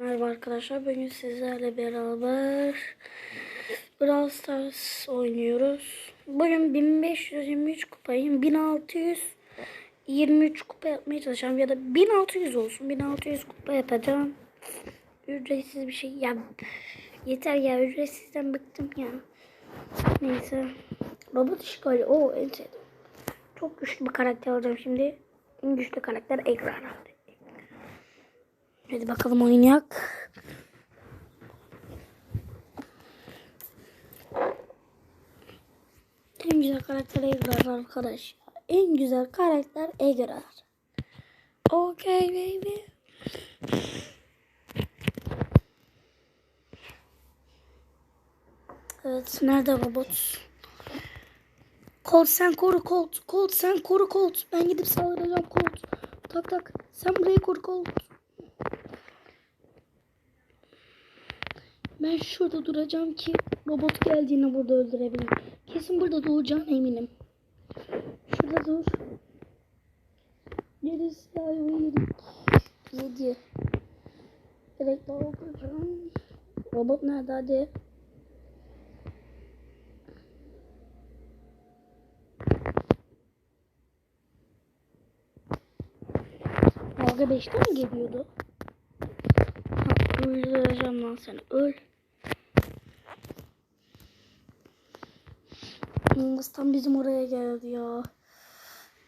Merhaba arkadaşlar. Bugün sizlerle beraber Brawl Stars oynuyoruz. Bugün 1523 kupayım. 1623 kupa yapmaya çalışacağım. Ya da 1600 olsun. 1600 kupa yapacağım. Ücretsiz bir şey. Ya yeter ya. Ücretsizden bıktım ya. Neyse. Robot işgali. O en sevdiğim. Çok güçlü bir karakter alacağım şimdi. En güçlü karakter Ekran. Hadi bakalım oynayak. En güzel karakter Egrar arkadaş. En güzel karakter Egrar. Okay baby. Evet nerede robot? Colt sen koru Colt. Colt sen koru Colt. Ben gidip saldıracağım Colt. Tak tak. Sen burayı koru Colt. Ben şurada duracağım ki robot geldiğinde burada öldürebilirim. Kesin burada doğacağına eminim. Şurada dur. Neresi ayı yedik? Yedi. Direkt öldüreceğim. Robot nerede hadi? Dalga 5'te mi geliyordu? Uyuşturacağım lan seni. Öl. Mingus tam bizim oraya geldi ya.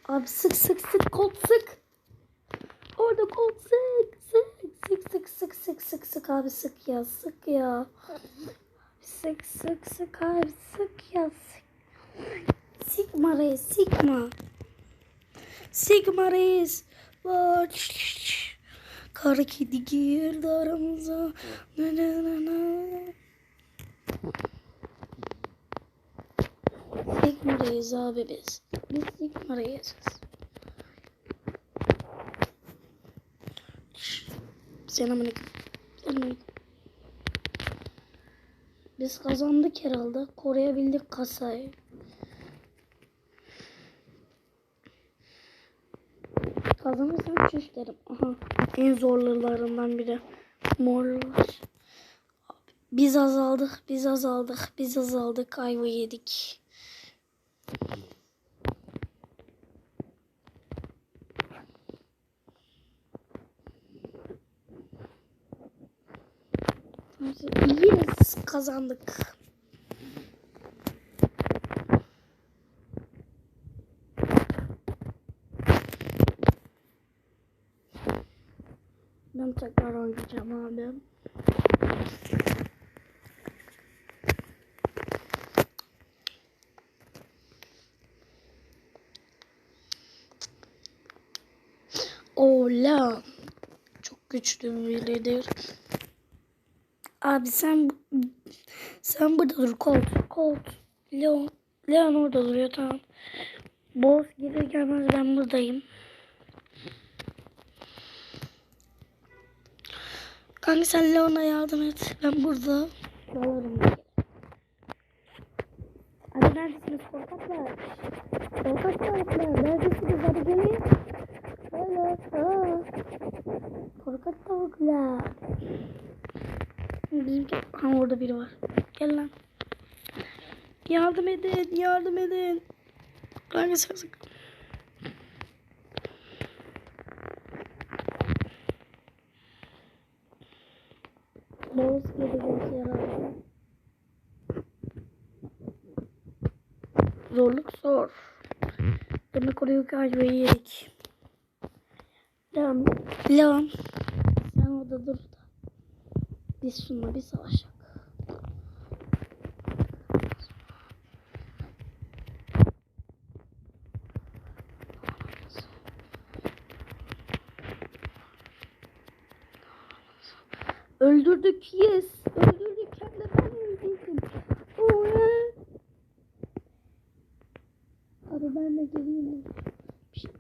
Abi sık sık sık kol sık. Orada kol sık sık sık sık sık sık sık abi sık ya sık ya. Sık sık sık abi sık ya sık. Sigma reis sigma. Sigma reis. Sigma reis. Kara kedi girdi aramıza. Na na na na. Sigma'dayız abi biz. Biz Sigma'dayız. Selamünaleyküm. Selamünaleyküm. Biz kazandık herhalde. Koruyabildik kasayı. Kazanırsam çüş. Aha. En zorlarından biri. Morlar. Biz azaldık, biz azaldık, biz azaldık. Ayva yedik. Yine kazandık. Ben tekrar oynayacağım abi. Ola. Çok güçlü biridir. Abi sen sen burada dur Colt. Colt. Leon. Leon orada duruyor tamam. Boss gelir gelmez ben buradayım. Kanka sen Leon'a yardım et. Ben burada. Dalarım. Hadi neredesiniz korkaklar? Korkaklar. Neredesiniz? Hadi gelin. Böyle. Korkak tavuklar. Bizimki ha orada biri var. Gel lan. Yardım edin, yardım edin. Kanka sen sık. Boz gelecek herhalde. Zorluk zor. Demek oraya kaçmayı yedik. Leon, Leon. Sen orada dur da. Biz şununla bir savaşak. Öldürdük yes. Öldürdük hem de ben öldürdüm. Oh, ben de geleyim. Bir şey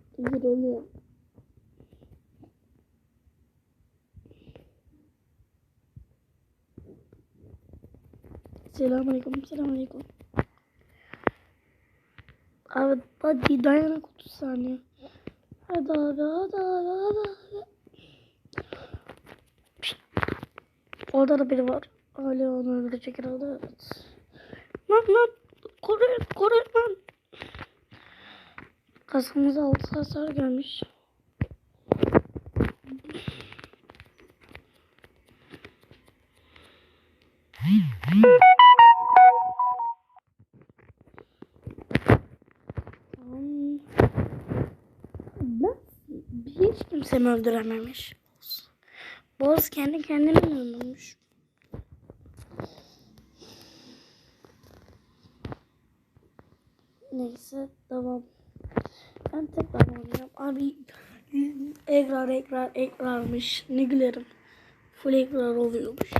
oluyor. Selamünaleyküm. Selamünaleyküm. Abi hadi dayanak 30 saniye. Hadi abi hadi abi hadi abi. Orada da biri var. Hala onu öldürecek herhalde. Evet. Lan lan. Koruyun koruyun lan. Kasamıza altı hasar gelmiş. Ben hiç kimsemi öldürememiş. Boz kendi kendini mi öldürmüş? Neyse devam. Ben tekrar oynayacağım. Abi ekrar ekrar ekrarmış. Ne gülerim. Full ekrar oluyormuş.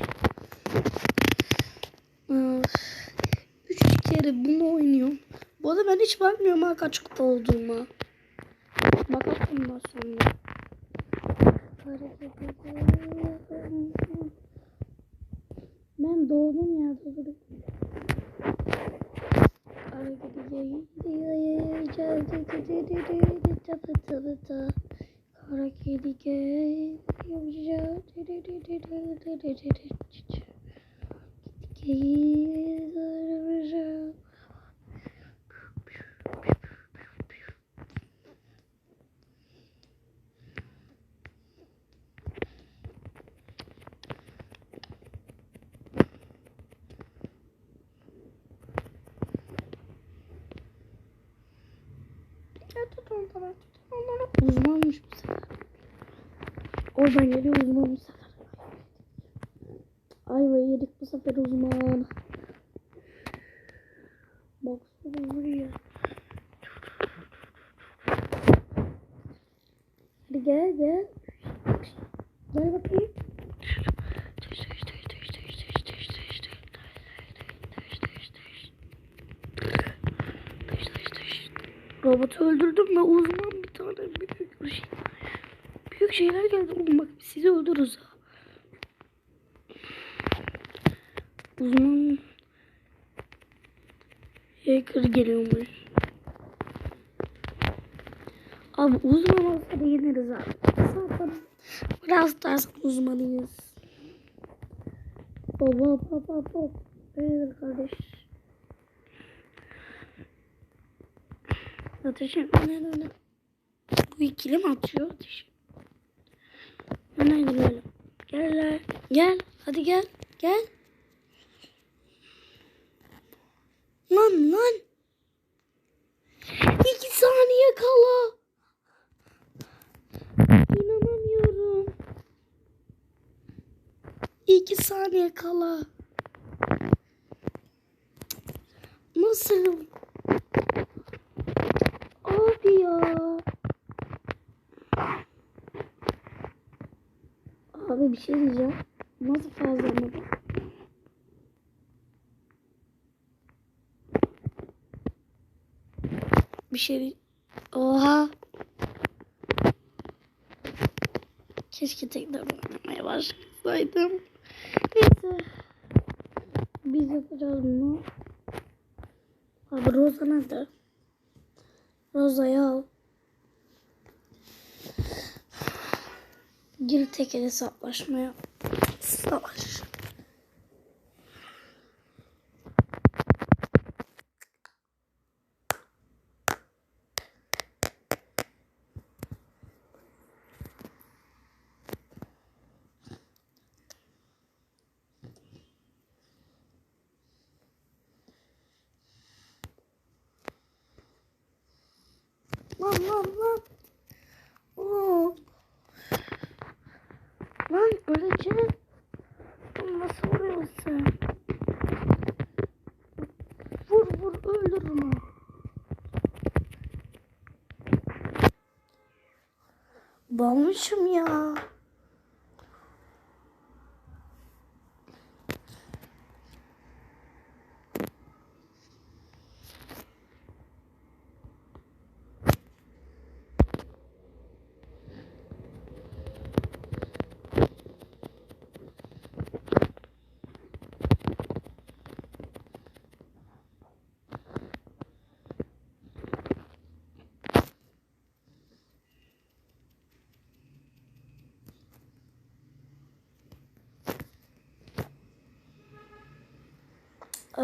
Üç kere bunu oynuyorum. Bu arada ben hiç bakmıyorum ha kaç kupa olduğuma. Bakalım daha sonra. Ben doğdum ya doğdum. Kara kedi gel. Gel. Uzmanmış bu sefer. Oradan geliyor uzman bu sefer. Ayva yedik bu sefer uzman. Baksana buraya. Hadi gel gel. Gel bakayım. Robotu öldürdüm ve uzman bir tane büyük bir şey. Büyük şeyler geldi. Oğlum bak sizi öldürürüz ha. Uzman hacker geliyormuş. Abi uzman olsa da yeneriz abi. Zaten biraz daha uzmanıyız. Hop hop hop. Evet kardeş. Ateşin öyle öyle. Bu ikili mi atıyor ateşi? Aynen öyle. Gel lan. Gel. Hadi gel. Gel. Lan lan. İki saniye kala. İnanamıyorum. İki saniye kala. Nasıl? Abi ya. Abi bir şey diyeceğim. Nasıl fazla bu? Bir şey. Oha. Keşke tekrar oynamaya başlasaydım. Neyse. Biz yapacağız bunu. Abi Rosa nerede? Roza'yı al. Gir tek hesaplaşmaya. Savaş. Lan lan lan. Oo. Lan öleceğim. Lan Vuruyorsun? Vur vur öldür onu. Dalmışım ya.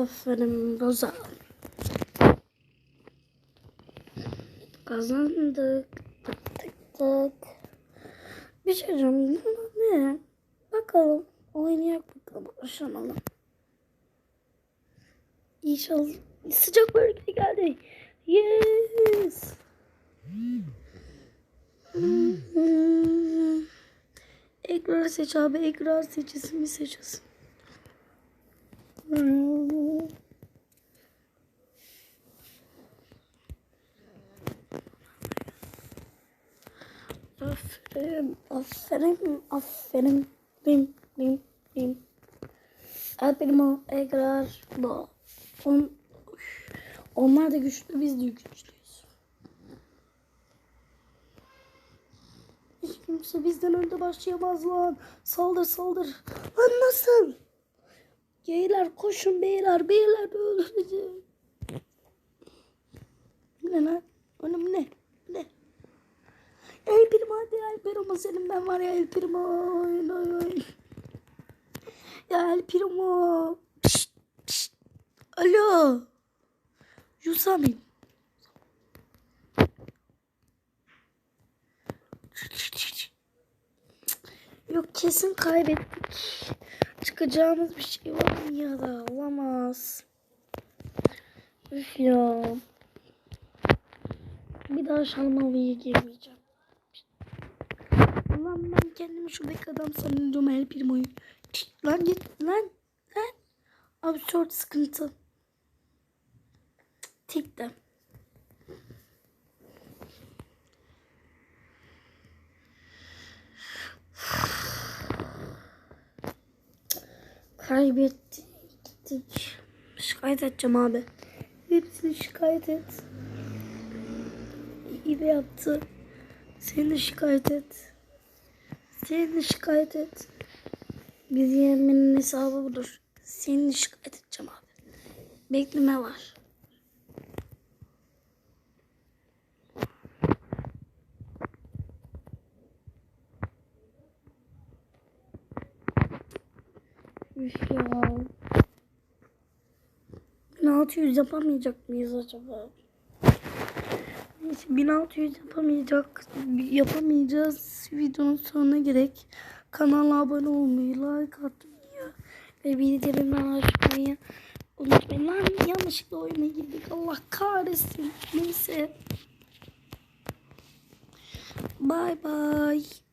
Aferin Roza. Kazandık. Tık tık tık. Bir şey diyeceğim. Ne? Bakalım. Oynayak bakalım. Aşamalım. İnşallah. Sıcak bölge geldi. Yes. Ekrar seç abi. Ekrar seç. ismi seçilsin. Aferin, aferin, aferin. Bim, bim, bim. El primo, Egrar, bu. On, onlar da güçlü, biz de güçlüyüz. Hiç kimse bizden önde başlayamaz lan. Saldır, saldır. Lan nasıl? Beyler koşun beyler, beyler öldüreceğim. Ne lan? Oğlum? Ne? El primo hadi el primo senin ben var ya el primo. Oy, oy. Ya el primo. Pişt, pişt. Alo. Yusamin. Yok kesin kaybettik. Çıkacağımız bir şey var mı ya da olamaz. Üf ya. Bir daha Şalmavi'ye girmeyeceğim. Lan ben kendimi şuradaki adam sanıyorum El Primo'yu. Şşt, Lan git lan. Lan. Absürt sıkıntı. Tek de. Kaybettik. Gittik. Şikayet edeceğim abi. Hepsini şikayet et. İyi de yaptı. Seni de şikayet et. Seni şikayet et. Biz yemenin hesabı budur. Seni şikayet edeceğim abi. Bekleme var. Üf ya. 1600 yapamayacak mıyız acaba? Neyse 1600 yapamayacak yapamayacağız videonun sonuna gerek. Kanala abone olmayı, like atmayı ve bildirimleri açmayı unutmayın. Lan yanlışlıkla oyuna girdik. Allah kahretsin. Neyse. Bye bye.